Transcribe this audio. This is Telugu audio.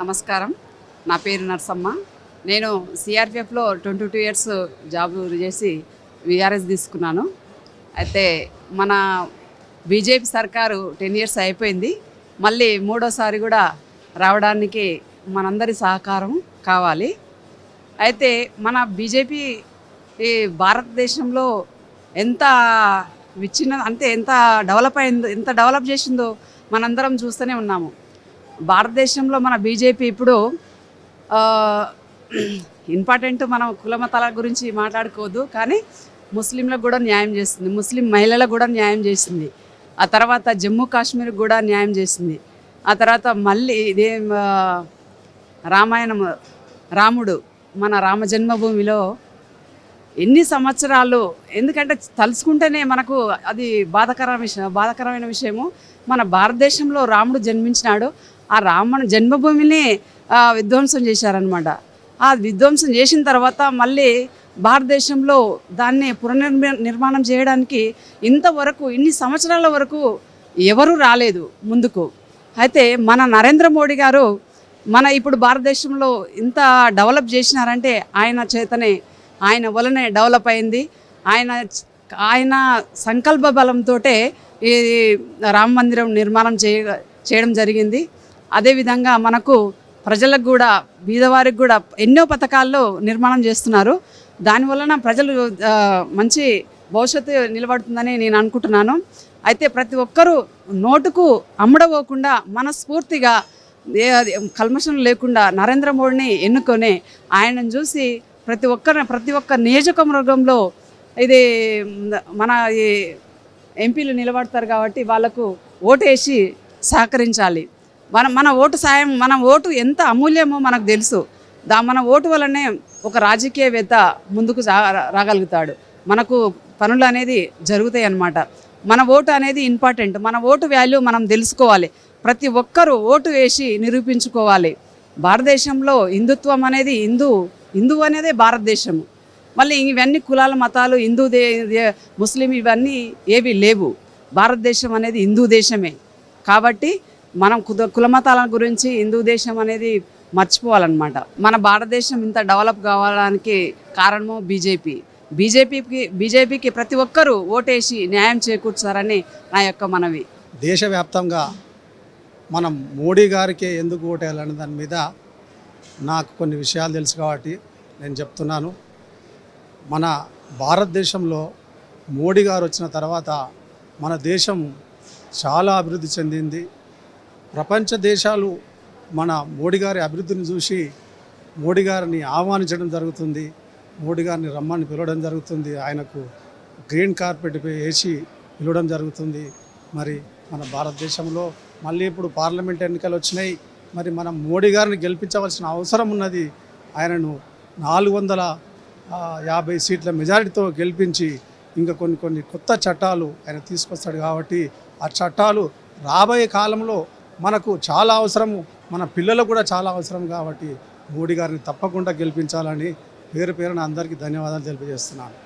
నమస్కారం. నా పేరు నర్సమ్మ. నేను సిఆర్పిఎఫ్లో ట్వంటీ టూ ఇయర్స్ జాబ్ చేసి విఆర్ఎస్ తీసుకున్నాను. అయితే మన బీజేపీ సర్కారు టెన్ ఇయర్స్ అయిపోయింది. మళ్ళీ మూడోసారి కూడా రావడానికి మనందరి సహకారం కావాలి. అయితే మన బీజేపీ ఈ భారతదేశంలో ఎంత విచ్చిన అంటే ఎంత డెవలప్ అయిందో ఎంత డెవలప్ చేసిందో మనందరం చూస్తూనే ఉన్నాము. భారతదేశంలో మన బీజేపీ ఇప్పుడు ఇంపార్టెంట్ మనం కులమతాల గురించి మాట్లాడుకోవద్దు కానీ ముస్లింలకు కూడా న్యాయం చేస్తుంది. ముస్లిం మహిళలకు కూడా న్యాయం చేసింది ఆ తర్వాత జమ్మూ కాశ్మీర్కి కూడా న్యాయం చేసింది ఆ తర్వాత మళ్ళీ ఇదే రామాయణం రాముడు మన రామ జన్మభూమిలో ఎన్ని సంవత్సరాలు ఎందుకంటే తలుచుకుంటేనే మనకు అది బాధకర విషయం బాధకరమైన విషయము. మన భారతదేశంలో రాముడు జన్మించినాడు. ఆ రామణ జన్మభూమిని విధ్వంసం చేశారనమాట ఆ విధ్వంసం చేసిన తర్వాత మళ్ళీ భారతదేశంలో దాన్ని పునర్నిర్మ నిర్మాణం చేయడానికి ఇంతవరకు ఇన్ని సంవత్సరాల వరకు ఎవరు రాలేదు ముందుకు. అయితే మన నరేంద్ర మోడీ గారు మన ఇప్పుడు భారతదేశంలో ఇంత డెవలప్ చేసినారంటే ఆయన చేతనే ఆయన వలనే డెవలప్ అయింది. ఆయన ఆయన సంకల్ప బలంతో ఈ రామ మందిరం నిర్మాణం చేయ చేయడం జరిగింది. అదేవిధంగా మనకు ప్రజలకు కూడా బీదవారికి కూడా ఎన్నో పథకాల్లో నిర్మాణం చేస్తున్నారు. దానివలన ప్రజలు మంచి భవిష్యత్తు నిలబడుతుందని నేను అనుకుంటున్నాను. అయితే ప్రతి ఒక్కరూ నోటుకు అమ్ముడపోకుండా మనస్ఫూర్తిగా ఏ అది కల్మషం లేకుండా నరేంద్ర మోడీని ఎన్నుకొని ఆయనను చూసి ప్రతి ఒక్కరి ప్రతి ఒక్క నియోజకవర్గంలో ఇది మన ఈ ఎంపీలు నిలబడతారు కాబట్టి వాళ్ళకు ఓటేసి సహకరించాలి. మన మన ఓటు సాయం మన ఓటు ఎంత అమూల్యమో మనకు తెలుసు. దా మన ఓటు వలనే ఒక రాజకీయవేత్త ముందుకు రాగలుగుతాడు. మనకు పనులు అనేది జరుగుతాయి అన్నమాట. మన ఓటు అనేది ఇంపార్టెంట్. మన ఓటు వాల్యూ మనం తెలుసుకోవాలి. ప్రతి ఒక్కరూ ఓటు వేసి నిరూపించుకోవాలి. భారతదేశంలో హిందుత్వం అనేది హిందూ హిందువు అనేదే భారతదేశము. మళ్ళీ ఇవన్నీ కులాల మతాలు హిందూ దే దే- ముస్లిం ఇవన్నీ ఏవి లేవు. భారతదేశం అనేది హిందూ దేశమే. కాబట్టి మనం కుద కులమతాల గురించి హిందూ దేశం అనేది మర్చిపోవాలన్నమాట. మన భారతదేశం ఇంత డెవలప్ కావడానికి కారణము బీజేపీ. బీజేపీకి బీజేపీకి ప్రతి ఒక్కరూ ఓటేసి న్యాయం చేకూర్చారని నా యొక్క మనవి. దేశవ్యాప్తంగా మనం మోడీ గారికే ఎందుకు ఓటేయాలనే దాని మీద నాకు కొన్ని విషయాలు తెలుసు కాబట్టి నేను చెప్తున్నాను. మన భారతదేశంలో మోడీ గారు వచ్చిన తర్వాత మన దేశం చాలా అభివృద్ధి చెందింది. ప్రపంచ దేశాలు మన మోడీ గారి అభివృద్ధిని చూసి మోడీ గారిని ఆహ్వానించడం జరుగుతుంది. మోడీ గారిని రమ్మని పిలవడం జరుగుతుంది. ఆయనకు గ్రీన్ కార్పెట్ వేసి పిలవడం జరుగుతుంది. మరి మన భారతదేశంలో మళ్ళీ ఇప్పుడు పార్లమెంట్ ఎన్నికలు వచ్చినాయి. మరి మనం మోడీ గారిని గెలిపించవలసిన అవసరం ఉన్నది. ఆయనను నాలుగు వందల యాభై సీట్ల మెజారిటీతో గెలిపించి ఇంకా కొన్ని కొన్ని కొత్త చట్టాలు ఆయన తీసుకొస్తాడు కాబట్టి ఆ చట్టాలు రాబోయే కాలంలో మనకు చాలా అవసరము. మన పిల్లలకు కూడా చాలా అవసరం కాబట్టి మోడీ గారిని తప్పకుండా గెలిపించాలని పేరు పేరున అందరికీ ధన్యవాదాలు తెలియజేస్తున్నాను.